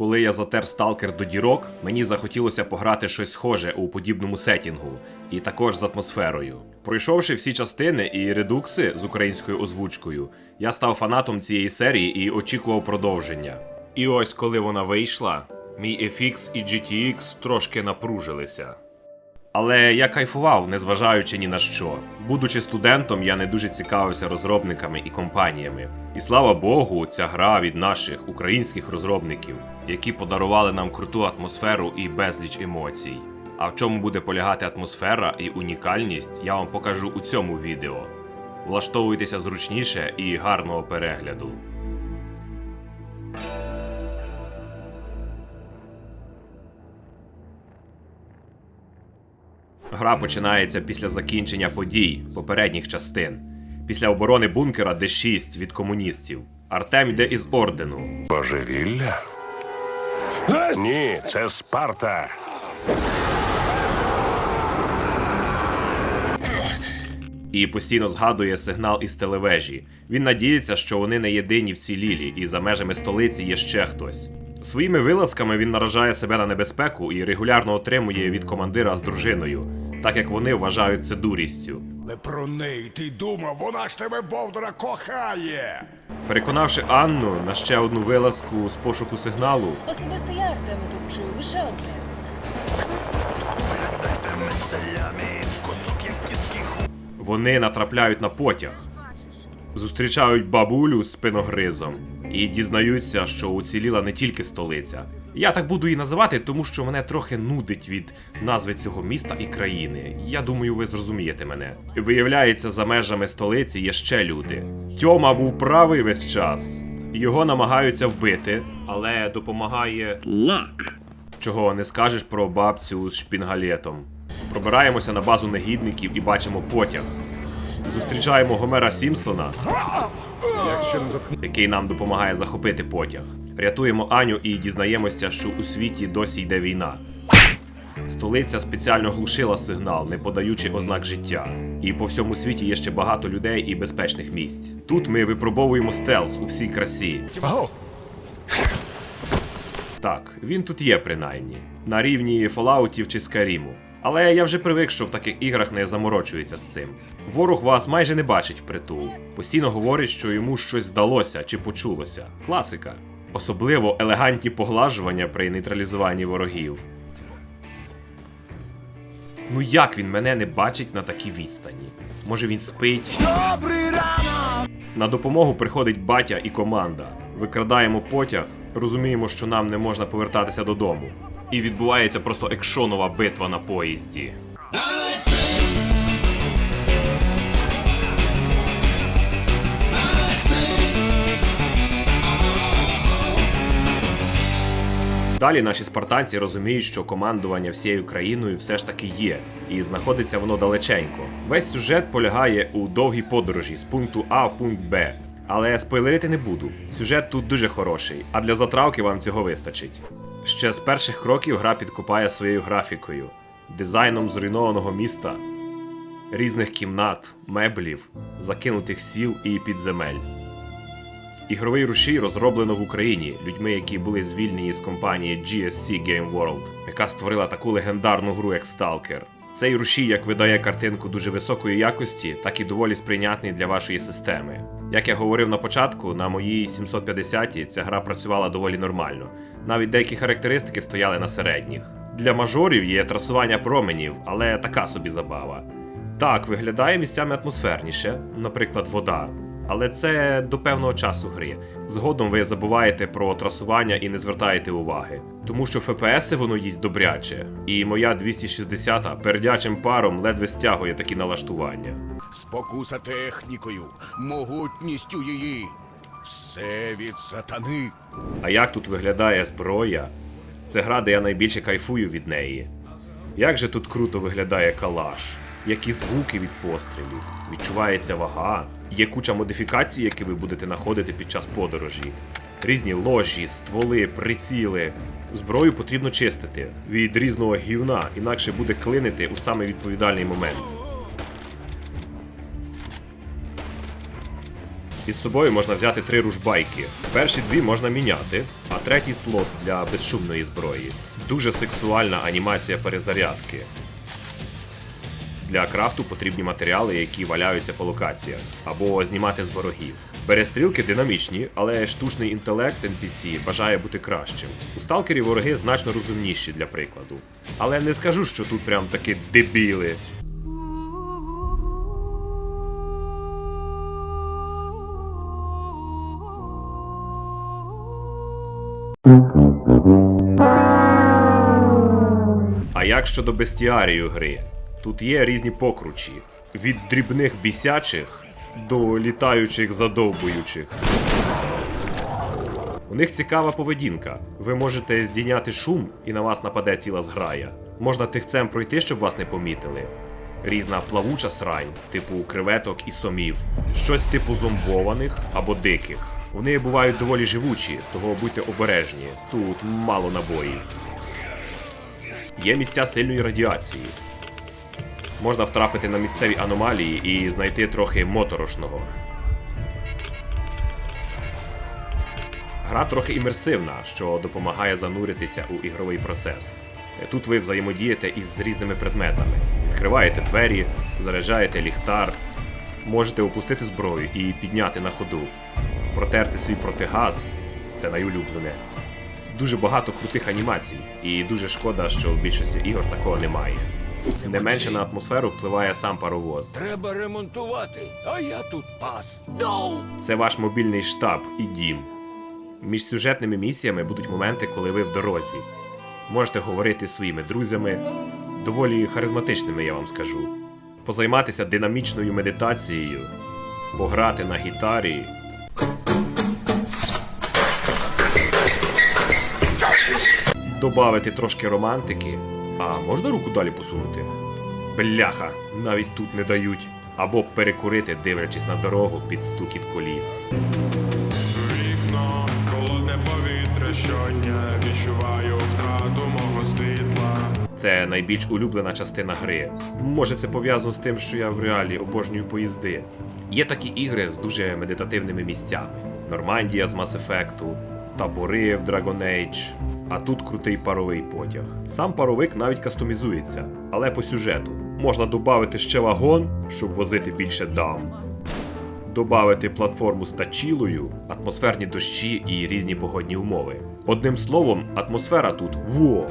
Коли я затер сталкер до дірок, мені захотілося пограти щось схоже у подібному сетінгу, і також з атмосферою. Пройшовши всі частини і редукси з українською озвучкою, я став фанатом цієї серії і очікував продовження. І ось коли вона вийшла, мій FX і GTX трошки напружилися. Але я кайфував, незважаючи ні на що. Будучи студентом, я не дуже цікавився розробниками і компаніями. І слава Богу, ця гра від наших українських розробників, які подарували нам круту атмосферу і безліч емоцій. А в чому буде полягати атмосфера і унікальність, я вам покажу у цьому відео. Влаштовуйтеся зручніше і гарного перегляду. Гра починається після закінчення подій попередніх частин. Після оборони бункера Д6 від комуністів. Артем йде із ордену. Божевілля? Ні, це Спарта. і постійно згадує сигнал із телевежі. Він надіється, що вони не єдині в цій лілі, і за межами столиці є ще хтось. Своїми вилазками він наражає себе на небезпеку і регулярно отримує від командира з дружиною, так як вони вважають це дурістю. Але про неї ти думав, вона ж тебе Бовдора кохає. Переконавши Анну на ще одну вилазку з пошуку сигналу, Особисто я Артема тут чую лише одне. вони натрапляють на потяг, зустрічають бабулю з спиногризом і дізнаються, що уціліла не тільки столиця. Я так буду її називати, тому що мене трохи нудить від назви цього міста і країни. Я думаю, ви зрозумієте мене. Виявляється, за межами столиці є ще люди. Тьома був правий весь час. Його намагаються вбити, але допомагає Luck. чого не скажеш про бабцю з шпінгалетом. Пробираємося на базу негідників і бачимо потяг. Зустрічаємо Гомера Сімпсона, який нам допомагає захопити потяг. Рятуємо Аню і дізнаємося, що у світі досі йде війна. Столиця спеціально глушила сигнал, не подаючи ознак життя. І по всьому світі є ще багато людей і безпечних місць. Тут ми випробовуємо стелс у всій красі. Так, він тут є принаймні, на рівні Фолаутів чи Скаріму. Але я вже привик, що в таких іграх не заморочується з цим. Ворог вас майже не бачить впритул. Постійно говорить, що йому щось здалося чи почулося. Класика. Особливо елегантні поглажування при нейтралізуванні ворогів. Ну як він мене не бачить на такій відстані? Може він спить? Добрий ранок! На допомогу приходить батя і команда. Викрадаємо потяг, розуміємо, що нам не можна повертатися додому. І відбувається просто екшонова битва на поїзді. Далі наші спартанці розуміють, що командування всією країною все ж таки є, і знаходиться воно далеченько. Весь сюжет полягає у довгій подорожі з пункту А в пункт Б. Але спойлерити не буду. Сюжет тут дуже хороший, а для затравки вам цього вистачить. Ще з перших кроків гра підкупає своєю графікою, дизайном зруйнованого міста, різних кімнат, меблів, закинутих сіл і підземель. Ігровий рушій розроблено в Україні людьми, які були звільнені з компанії GSC Game World, яка створила таку легендарну гру, як Stalker. Цей рушій як видає картинку дуже високої якості, так і доволі сприйнятний для вашої системи. Як я говорив на початку, на моїй 750 ця гра працювала доволі нормально. Навіть деякі характеристики стояли на середніх. Для мажорів є трасування променів, але така собі забава. Так, виглядає місцями атмосферніше, наприклад, вода. Але це до певного часу гри. Згодом ви забуваєте про трасування і не звертаєте уваги. Тому що ФПСи воно їсть добряче, і моя 260 пердячим паром ледве стягує такі налаштування. Спокуса технікою, могутністю її. Все від сатани. А як тут виглядає зброя? Це гра, де я найбільше кайфую від неї. Як же тут круто виглядає калаш? Які звуки від пострілів? Відчувається вага. Є куча модифікацій, які ви будете знаходити під час подорожі. Різні ложі, стволи, приціли. Зброю потрібно чистити від різного гівна, інакше буде клинити у самий відповідальний момент. Із собою можна взяти три ружбайки. Перші дві можна міняти, а третій слот для безшумної зброї. Дуже сексуальна анімація перезарядки. Для крафту потрібні матеріали, які валяються по локаціях, або знімати з ворогів. Перестрілки динамічні, але штучний інтелект NPC бажає бути кращим. У сталкері вороги значно розумніші для прикладу. Але не скажу, що тут прям такі дебіли. А як щодо бестіарію гри? Тут є різні покручі. Від дрібних бісячих до літаючих задовбуючих. У них цікава поведінка. Ви можете здійняти шум і на вас нападе ціла зграя. Можна тихцем пройти, щоб вас не помітили. Різна плавуча срань, типу креветок і сомів, щось типу зомбованих або диких. Вони бувають доволі живучі, того будьте обережні. Тут мало набоїв. Є місця сильної радіації. Можна втрапити на місцеві аномалії і знайти трохи моторошного. Гра трохи імерсивна, що допомагає зануритися у ігровий процес. Тут ви взаємодієте із різними предметами. Відкриваєте двері, заряджаєте ліхтар, можете опустити зброю і підняти на ходу. Протерти свій протигаз це найулюблене. Дуже багато крутих анімацій, і дуже шкода, що в більшості ігор такого немає. Не менше на атмосферу впливає сам паровоз. Треба ремонтувати, а я тут пас. Це ваш мобільний штаб і дім. Між сюжетними місіями будуть моменти, коли ви в дорозі. Можете говорити зі своїми друзями, доволі харизматичними, я вам скажу. Позайматися динамічною медитацією, пограти на гітарі. Добавити трошки романтики. А можна руку далі посунути? Бляха, навіть тут не дають. Або перекурити, дивлячись на дорогу під стукіт коліс. Вікно, холодне повітря щодня відчуваю втрату мого світла. Це найбільш улюблена частина гри. Може, це пов'язано з тим, що я в реалі обожнюю поїзди. Є такі ігри з дуже медитативними місцями: Нормандія з Mass Effect, табори в Dragon Age, а тут крутий паровий потяг. Сам паровик навіть кастомізується, але по сюжету. Можна додати ще вагон, щоб возити більше дам. Добавити платформу з тачілою, атмосферні дощі і різні погодні умови. Одним словом, атмосфера тут во!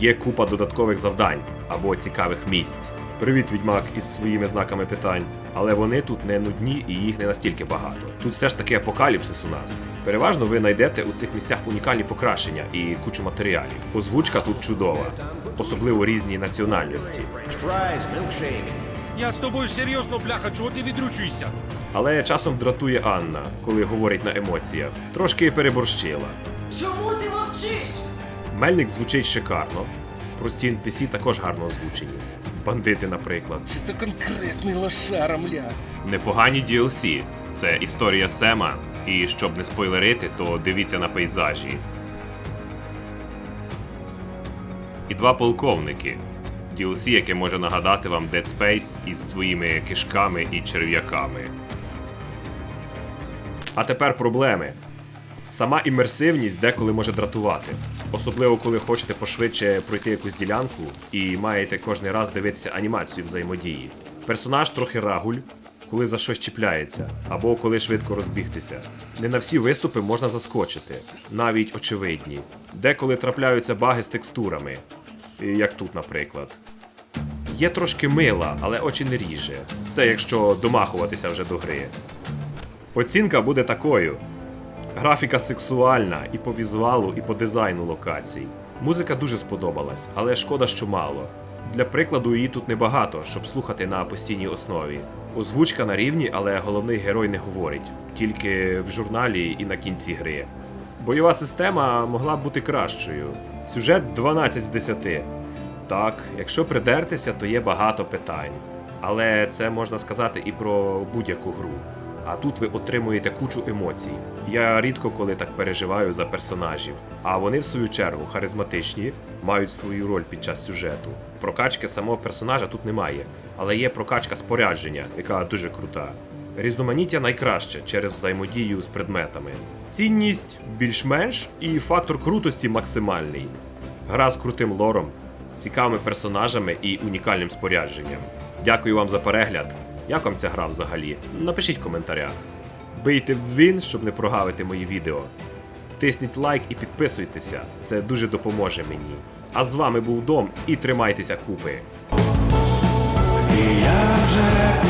Є купа додаткових завдань або цікавих місць. Привіт, відьмак із своїми знаками питань. Але вони тут не нудні і їх не настільки багато. Тут все ж таки апокаліпсис у нас. Переважно ви знайдете у цих місцях унікальні покращення і кучу матеріалів. Озвучка тут чудова, особливо різні національності. Я з тобою серйозно, бляха, чого ти відручуєшся? Але часом дратує Анна, коли говорить на емоціях. Трошки переборщила. Чому ти мовчиш? Мельник звучить шикарно. Прості NPC також гарно озвучені. Бандити, наприклад. Чисто конкретний лошара, мля. Непогані DLC. Це історія Сема. І щоб не спойлерити, то дивіться на пейзажі. І два полковники. DLC, яке може нагадати вам Dead Space із своїми кишками і черв'яками. А тепер проблеми. Сама імерсивність деколи може дратувати. Особливо, коли хочете пошвидше пройти якусь ділянку і маєте кожний раз дивитися анімацію взаємодії. Персонаж трохи рагуль, коли за щось чіпляється, або коли швидко розбігтися. Не на всі виступи можна заскочити, навіть очевидні. Деколи трапляються баги з текстурами, як тут, наприклад. Є трошки мила, але очі не ріже. Це якщо домахуватися вже до гри. Оцінка буде такою. Графіка сексуальна і по візуалу, і по дизайну локацій. Музика дуже сподобалась, але шкода, що мало. Для прикладу, її тут небагато, щоб слухати на постійній основі. Озвучка на рівні, але головний герой не говорить, тільки в журналі і на кінці гри. Бойова система могла б бути кращою. Сюжет 12 з 10. Так, якщо придертися, то є багато питань. Але це можна сказати і про будь-яку гру а тут ви отримуєте кучу емоцій. Я рідко коли так переживаю за персонажів, а вони в свою чергу харизматичні, мають свою роль під час сюжету. Прокачки самого персонажа тут немає, але є прокачка спорядження, яка дуже крута. Різноманіття найкраще через взаємодію з предметами. Цінність більш-менш і фактор крутості максимальний. Гра з крутим лором, цікавими персонажами і унікальним спорядженням. Дякую вам за перегляд. Як вам ця гра взагалі? Напишіть в коментарях. Бийте в дзвін, щоб не прогавити мої відео. Тисніть лайк і підписуйтеся, це дуже допоможе мені. А з вами був Дом і тримайтеся купи. І я вже...